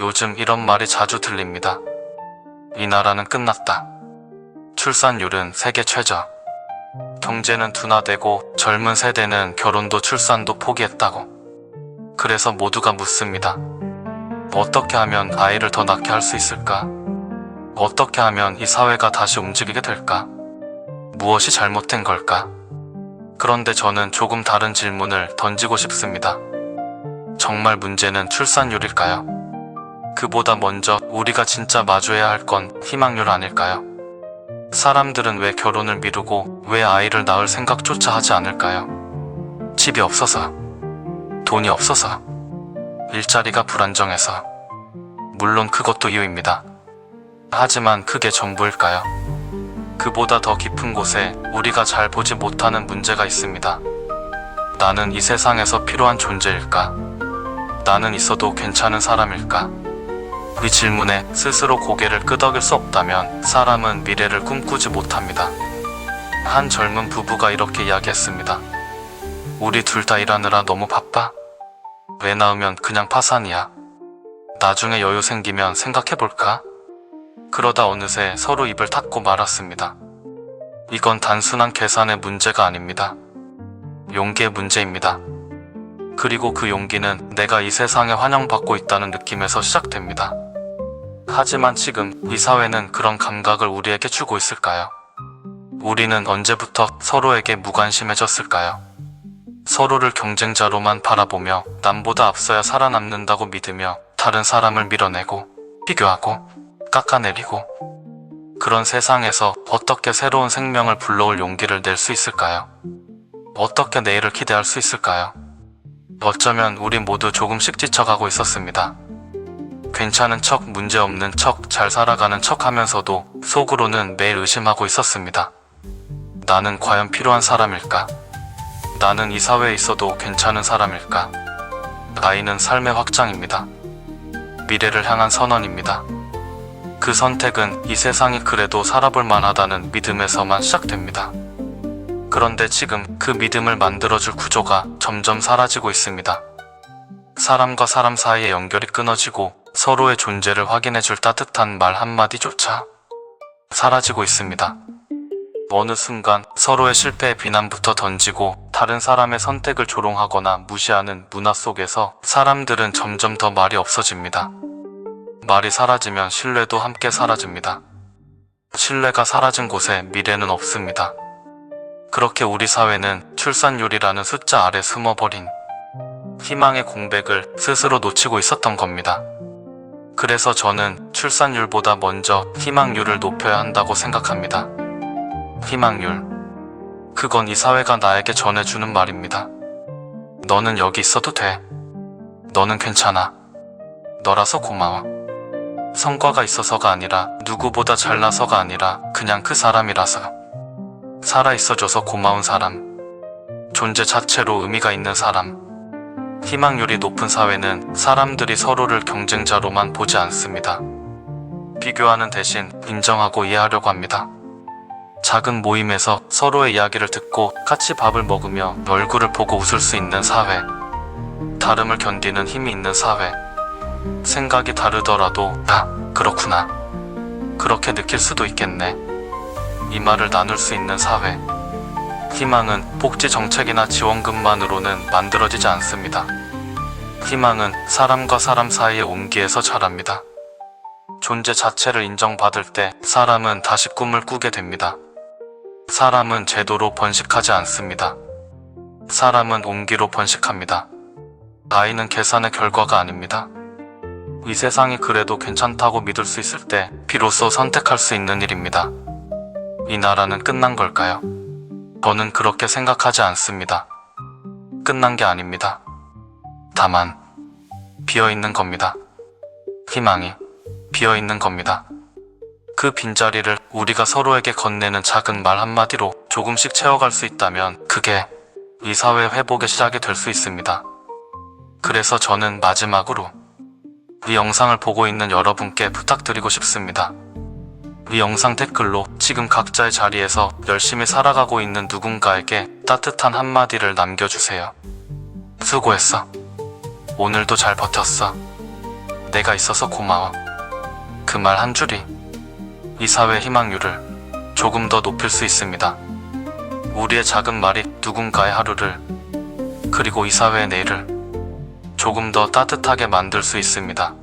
요즘 이런 말이 자주 들립니다. 이 나라는 끝났다. 출산율은 세계 최저. 경제는 둔화되고 젊은 세대는 결혼도 출산도 포기했다고. 그래서 모두가 묻습니다. 어떻게 하면 아이를 더 낳게 할 수 있을까? 어떻게 하면 이 사회가 다시 움직이게 될까? 무엇이 잘못된 걸까? 그런데 저는 조금 다른 질문을 던지고 싶습니다. 정말 문제는 출산율일까요? 그보다 먼저 우리가 진짜 마주해야 할 건 희망률 아닐까요? 사람들은 왜 결혼을 미루고 왜 아이를 낳을 생각조차 하지 않을까요? 집이 없어서, 돈이 없어서, 일자리가 불안정해서, 물론 그것도 이유입니다. 하지만 그게 전부일까요? 그보다 더 깊은 곳에 우리가 잘 보지 못하는 문제가 있습니다. 나는 이 세상에서 필요한 존재일까? 나는 있어도 괜찮은 사람일까? 이 질문에 스스로 고개를 끄덕일 수 없다면 사람은 미래를 꿈꾸지 못합니다. 한 젊은 부부가 이렇게 이야기했습니다. 우리 둘 다 일하느라 너무 바빠. 왜 낳으면 그냥 파산이야. 나중에 여유 생기면 생각해볼까? 그러다 어느새 서로 입을 닫고 말았습니다. 이건 단순한 계산의 문제가 아닙니다. 용기의 문제입니다. 그리고 그 용기는 내가 이 세상에 환영받고 있다는 느낌에서 시작됩니다. 하지만 지금 이 사회는 그런 감각을 우리에게 주고 있을까요? 우리는 언제부터 서로에게 무관심해졌을까요? 서로를 경쟁자로만 바라보며 남보다 앞서야 살아남는다고 믿으며 다른 사람을 밀어내고 비교하고 깎아내리고 그런 세상에서 어떻게 새로운 생명을 불러올 용기를 낼 수 있을까요? 어떻게 내일을 기대할 수 있을까요? 어쩌면 우리 모두 조금씩 지쳐가고 있었습니다. 괜찮은 척, 문제없는 척, 잘 살아가는 척 하면서도 속으로는 매일 의심하고 있었습니다. 나는 과연 필요한 사람일까? 나는 이 사회에 있어도 괜찮은 사람일까? 아이는 삶의 확장입니다. 미래를 향한 선언입니다. 그 선택은 이 세상이 그래도 살아볼 만하다는 믿음에서만 시작됩니다. 그런데 지금 그 믿음을 만들어줄 구조가 점점 사라지고 있습니다. 사람과 사람 사이의 연결이 끊어지고 서로의 존재를 확인해줄 따뜻한 말 한마디조차 사라지고 있습니다. 어느 순간 서로의 실패에 비난부터 던지고 다른 사람의 선택을 조롱하거나 무시하는 문화 속에서 사람들은 점점 더 말이 없어집니다. 말이 사라지면 신뢰도 함께 사라집니다. 신뢰가 사라진 곳에 미래는 없습니다. 그렇게 우리 사회는 출산율이라는 숫자 아래 숨어버린 희망의 공백을 스스로 놓치고 있었던 겁니다. 그래서 저는 출산율보다 먼저 희망률을 높여야 한다고 생각합니다. 희망률. 그건 이 사회가 나에게 전해주는 말입니다. 너는 여기 있어도 돼. 너는 괜찮아. 너라서 고마워. 성과가 있어서가 아니라 누구보다 잘나서가 아니라 그냥 그 사람이라서. 살아있어줘서 고마운 사람. 존재 자체로 의미가 있는 사람. 희망률이 높은 사회는 사람들이 서로를 경쟁자로만 보지 않습니다. 비교하는 대신 인정하고 이해하려고 합니다. 작은 모임에서 서로의 이야기를 듣고 같이 밥을 먹으며 얼굴을 보고 웃을 수 있는 사회. 다름을 견디는 힘이 있는 사회. 생각이 다르더라도, 아, 그렇구나. 그렇게 느낄 수도 있겠네. 이 말을 나눌 수 있는 사회. 희망은 복지 정책이나 지원금만으로는 만들어지지 않습니다. 희망은 사람과 사람 사이의 온기에서 자랍니다. 존재 자체를 인정받을 때 사람은 다시 꿈을 꾸게 됩니다. 사람은 제도로 번식하지 않습니다. 사람은 온기로 번식합니다. 아이는 계산의 결과가 아닙니다. 이 세상이 그래도 괜찮다고 믿을 수 있을 때 비로소 선택할 수 있는 일입니다. 이 나라는 끝난 걸까요? 저는 그렇게 생각하지 않습니다. 끝난 게 아닙니다. 다만, 비어 있는 겁니다. 희망이 비어 있는 겁니다. 그 빈자리를 우리가 서로에게 건네는 작은 말 한마디로 조금씩 채워갈 수 있다면 그게 이 사회 회복의 시작이 될 수 있습니다. 그래서 저는 마지막으로 이 영상을 보고 있는 여러분께 부탁드리고 싶습니다. 이 영상 댓글로 지금 각자의 자리에서 열심히 살아가고 있는 누군가에게 따뜻한 한마디를 남겨주세요. 수고했어. 오늘도 잘 버텼어. 내가 있어서 고마워. 그 말 한 줄이 이 사회 희망률을 조금 더 높일 수 있습니다. 우리의 작은 말이 누군가의 하루를 그리고 이 사회의 내일을 조금 더 따뜻하게 만들 수 있습니다.